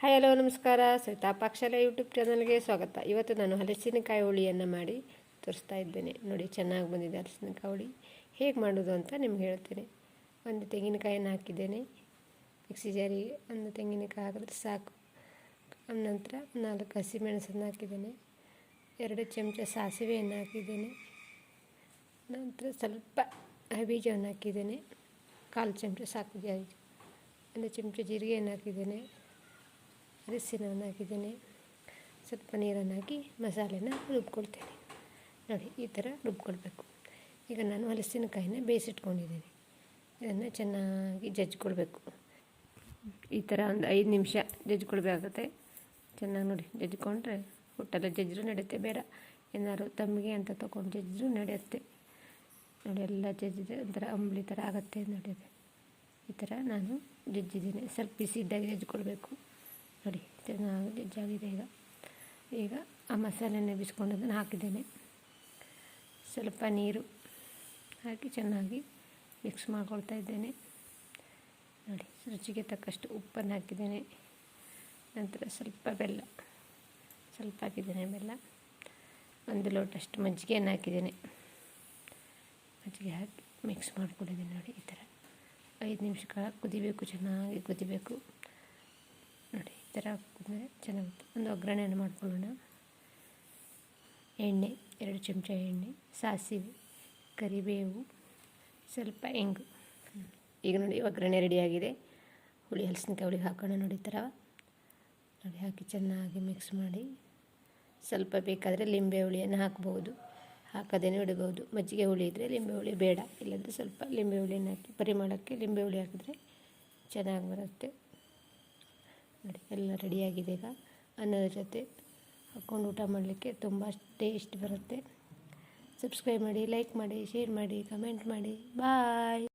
Hi, hello, ನಮಸ್ಕಾರ. Savita ಪಾಕ್ಷಾಲ YouTube ಚಾನಲ್ಗೆ ಸ್ವಾಗತ. ಇವತ್ತು ನಾನು ಹಲಸಿನಕಾಯಿ ಹುಳಿಯನ್ನು ಮಾಡಿ ತೋರಿಸ್ತಾ ಇದ್ದೇನೆ. ನೋಡಿ, ಚೆನ್ನಾಗಿ ಬಂದಿದೆ ಹಲಸಿನಕಾಯಿ ಹುಳಿ. ಹೇಗೆ ಮಾಡೋದು ಅಂತ ನಿಮ್ಗೆ ಹೇಳ್ತೇನೆ. ಒಂದು ತೆಂಗಿನಕಾಯನ್ನು ಹಾಕಿದ್ದೇನೆ. ಮಿಕ್ಸಿ ಜಾರಿಗೆ ಒಂದು ತೆಂಗಿನಕಾಯಿ ಹಾಕಿದ್ರೆ ಸಾಕು. ನಂತರ ನಾಲ್ಕು ಹಸಿಮೆಣಸನ್ನು ಹಾಕಿದ್ದೇನೆ. ಎರಡು ಚಮಚ ಸಾಸಿವೆಯನ್ನು ಹಾಕಿದ್ದೇನೆ. ನಂತರ ಸ್ವಲ್ಪ ಬೀಜವನ್ನು ಹಾಕಿದ್ದೇನೆ. ಕಾಲು ಚಮಚ ಸಾಕು ಜಾಜಿ ಒಂದು ಚಮಚ ಜೀರಿಗೆಯನ್ನು ಹಾಕಿದ್ದೇನೆ. ಅರಿಶಿನವನ್ನು ಹಾಕಿದ್ದೀನಿ ಸ್ವಲ್ಪ ನೀರನ್ನು ಹಾಕಿ ಮಸಾಲೆನ ರುಬ್ಕೊಳ್ತೇನೆ. ನೋಡಿ, ಈ ಥರ ರುಬ್ಕೊಳ್ಬೇಕು. ಈಗ ನಾನು ಹಲಸಿನಕಾಯಿನ ಬೇಯಿಸಿಟ್ಕೊಂಡಿದ್ದೀನಿ. ಇದನ್ನು ಚೆನ್ನಾಗಿ ಜಜ್ಜಿಕೊಳ್ಬೇಕು ಈ ಥರ ಒಂದು ಐದು ನಿಮಿಷ ಜಜ್ಜಿಕೊಳ್ಬೇಕಾಗತ್ತೆ ಚೆನ್ನಾಗಿ ನೋಡಿ ಜಜ್ಜಿಕೊಂಡ್ರೆ ಹುಟ್ಟೆಲ್ಲ ಜಜ್ಜರು ನಡೆಯುತ್ತೆ. ಬೇಡ, ಏನಾದ್ರು ತಮ್ಮಿಗೆ ಅಂತ ತೊಗೊಂಡು ಜಜ್ಜರು ನಡೆಯುತ್ತೆ. ನೋಡಿ, ಎಲ್ಲ ಜಜ್ಜಿದೆ. ಒಂಥರ ಅಂಬ್ಲಿ ಥರ ಆಗುತ್ತೆ ನೋಡಿದೆ ಈ ಥರ ನಾನು ಜಜ್ಜಿದ್ದೀನಿ. ಸ್ವಲ್ಪ ಬಿಸಿ ಇದ್ದಾಗ ಜಜ್ಕೊಳ್ಬೇಕು. ನೋಡಿ ಚೆನ್ನಾಗಿ ಜಜ್ಜಾಗಿದೆ ಈಗ. ಈಗ ಆ ಮಸಾಲೆನ ಬಿಸ್ಕೊಂಡದನ್ನು ಹಾಕಿದ್ದೇನೆ. ಸ್ವಲ್ಪ ನೀರು ಹಾಕಿ ಚೆನ್ನಾಗಿ ಮಿಕ್ಸ್ ಮಾಡ್ಕೊಳ್ತಾ ಇದ್ದೇನೆ. ನೋಡಿ, ರುಚಿಗೆ ತಕ್ಕಷ್ಟು ಉಪ್ಪನ್ನು ಹಾಕಿದ್ದೇನೆ. ನಂತರ ಸ್ವಲ್ಪ ಬೆಲ್ಲ, ಸ್ವಲ್ಪ ಹಾಕಿದ್ದೇನೆ ಬೆಲ್ಲ. ಒಂದು ಲೋಟಷ್ಟು ಮಜ್ಜಿಗೆಯನ್ನು ಹಾಕಿದ್ದೇನೆ. ಮಜ್ಜಿಗೆ ಹಾಕಿ ಮಿಕ್ಸ್ ಮಾಡ್ಕೊಂಡಿದ್ದೀನಿ ನೋಡಿ ಈ ಥರ. ಐದು ನಿಮಿಷ ಕಾಲ ಕುದಿಬೇಕು, ಚೆನ್ನಾಗಿ ಕುದಿಬೇಕು. ಥರ ಹಾಕಿದ್ರೆ ಚೆನ್ನಾಗುತ್ತೆ ಒಂದು ಒಗ್ಗರಣೆಯನ್ನು ಮಾಡ್ಕೊಳ್ಳೋಣ. ಎಣ್ಣೆ, ಎರಡು ಚಮಚ ಎಣ್ಣೆ, ಸಾಸಿವೆ, ಕರಿಬೇವು, ಸ್ವಲ್ಪ ಹೆಂಗು. ಈಗ ನೋಡಿ ಒಗ್ಗರಣೆ ರೆಡಿಯಾಗಿದೆ ಹುಳಿ ಹಲಸಿನಕಾಯಿ ಹುಳಿ ಹಾಕೋಣ ನೋಡಿ ಥರ. ನೋಡಿ ಹಾಕಿ ಚೆನ್ನಾಗಿ ಮಿಕ್ಸ್ ಮಾಡಿ. ಸ್ವಲ್ಪ ಬೇಕಾದರೆ ಲಿಂಬೆ ಹುಳಿಯನ್ನು ಹಾಕ್ಬೋದು. ಹಾಕೋದೇನೆ ಇಡ್ಬೋದು ಮಜ್ಜಿಗೆ ಹುಳಿ ಇದ್ದರೆ ಲಿಂಬೆ ಹುಳಿ ಬೇಡ. ಇಲ್ಲಾಂದರೆ ಸ್ವಲ್ಪ ಲಿಂಬೆ ಹುಳಿಯನ್ನು ಹಾಕಿ ಪರಿಮಳಕ್ಕೆ ಲಿಂಬೆ ಹುಳಿ ಹಾಕಿದ್ರೆ ಚೆನ್ನಾಗಿ ಬರುತ್ತೆ. ಎಲ್ಲ ರೆಡಿಯಾಗಿದೆ ಈಗ. ಅನ್ನದ ಜೊತೆ ಹಾಕ್ಕೊಂಡು ಊಟ ಮಾಡಲಿಕ್ಕೆ ತುಂಬ ಟೇಸ್ಟ್ ಬರುತ್ತೆ. ಸಬ್ಸ್ಕ್ರೈಬ್ ಮಾಡಿ ಲೈಕ್ ಮಾಡಿ ಶೇರ್ ಮಾಡಿ ಕಮೆಂಟ್ ಮಾಡಿ. ಬಾಯ್